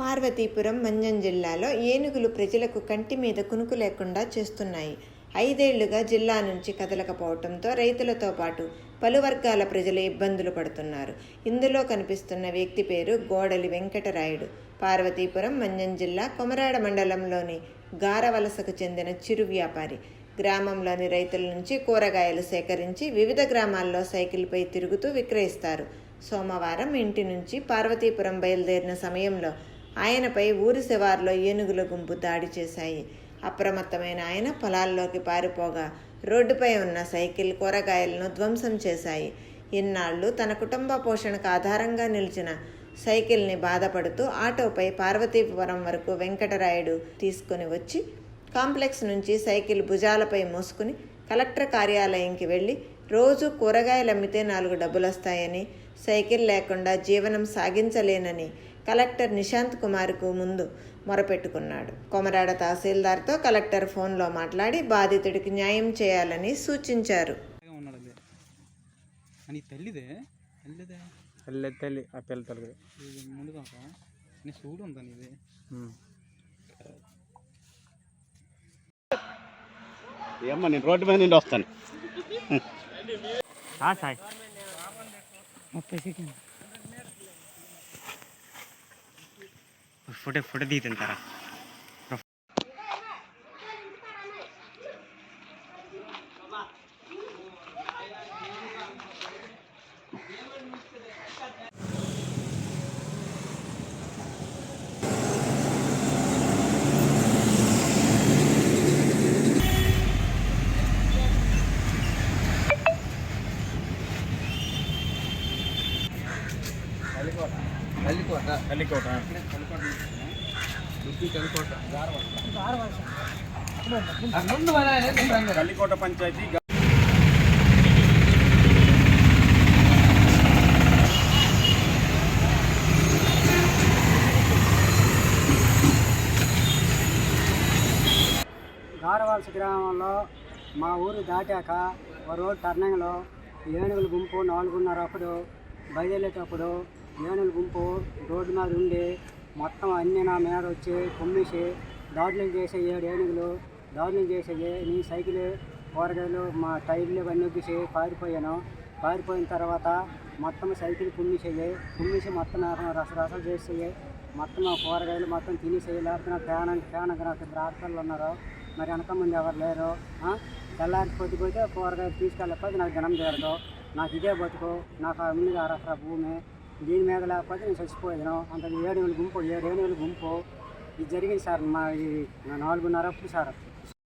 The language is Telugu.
పార్వతీపురం మంజం జిల్లాలో ఏనుగులు ప్రజలకు కంటి మీద కునుకు లేకుండా చేస్తున్నాయి. ఐదేళ్ళుగా జిల్లా నుంచి కదలకపోవడంతో రైతులతో పాటు పలు వర్గాల ప్రజలు ఇబ్బందులు పడుతున్నారు. ఇందులో కనిపిస్తున్న వ్యక్తి పేరు గోడలి వెంకటరాయుడు. పార్వతీపురం మంజం జిల్లా కొమరాడ మండలంలోని గారవలసకు చెందిన చిరు వ్యాపారి. గ్రామంలోని రైతుల నుంచి కూరగాయలు సేకరించి వివిధ గ్రామాల్లో సైకిల్పై తిరుగుతూ విక్రయిస్తారు. సోమవారం ఇంటి నుంచి పార్వతీపురం బయలుదేరిన సమయంలో ఆయనపై ఊరి శివార్లో ఏనుగుల గుంపు దాడి చేశాయి. అప్రమత్తమైన ఆయన పొలాల్లోకి పారిపోగా రోడ్డుపై ఉన్న సైకిల్ కూరగాయలను ధ్వంసం చేశాయి. ఇన్నాళ్ళు తన కుటుంబ పోషణకు ఆధారంగా నిలిచిన సైకిల్ని బాధపడుతూ ఆటోపై పార్వతీపురం వరకు వెంకటరాయుడు తీసుకుని వచ్చి కాంప్లెక్స్ నుంచి సైకిల్ భుజాలపై మోసుకుని కలెక్టర్ కార్యాలయంకి వెళ్ళి రోజు కూరగాయలు అమ్మితే నాలుగు డబ్బులు వస్తాయని సైకిల్ లేకుండా జీవనం సాగించలేనని కలెక్టర్ నిశాంత్ కుమార్కు ముందు మొరపెట్టుకున్నాడు. కొమరాడ తహసీల్దార్తో కలెక్టర్ ఫోన్లో మాట్లాడి బాధితుడికి న్యాయం చేయాలని సూచించారు. హాయిగా ఉన్నాడు అదే అని తల్లిదే? తల్లిదే? తల్లి తల్లి ఆ పిల్ల తల్లి ఇది ముందు కాక నీ చూడు ఉందా నీది? ఏమ్మా నేను రోడ్డు మీద నుండి వస్తాను. फुटे फुटे दी तेन तारा కల్లికోట పంచాయతీ గారవలస గ్రామంలో మా ఊరు దాటాక ఓ రోడ్ టర్నింగ్లో ఏనుగుల గుంపు నాలుగున్నర అప్పుడు బయలుదేరేటప్పుడు ఏనుగుల గుంపు రోడ్డు మీద ఉండి మొత్తం అన్నీ నా మీద వచ్చి కుమ్మేసి దాడులు చేసే ఏనుగులు దాడులు చేసేవి నీ సైకిల్ కూరగాయలు మా టైర్లు ఇవన్నీ ఎగ్గేసి పారిపోయాను. పారిపోయిన తర్వాత మొత్తం సైకిల్ కుమ్మేసేవి కుమ్మిసి మొత్తం నాకు రసరసాలు చేసేవి మొత్తం ఆ కూరగాయలు మొత్తం తినేసేవి లేకపోతే నా ప్రాణం ప్రాణంగా నాకు ఇద్దరు ఉన్నారు. మరి వెనక ముందు ఎవరు లేరు. తెల్లారి పొద్దుపోతే కూరగాయలు తీసుకెళ్ళకపోతే నాకు జనం తీరదు. నాకు ఇదే బతుకు. నాకు ఆ ఉంది అరసర భూమి. దీని మీద లేకపోతే నేను చచ్చిపోయాను అంత ఏడు వేలు గుంపు ఏడు వేలు గుంపు. ఇది జరిగింది సార్ మా ఈ నాలుగున్నర అప్పుడు సార్.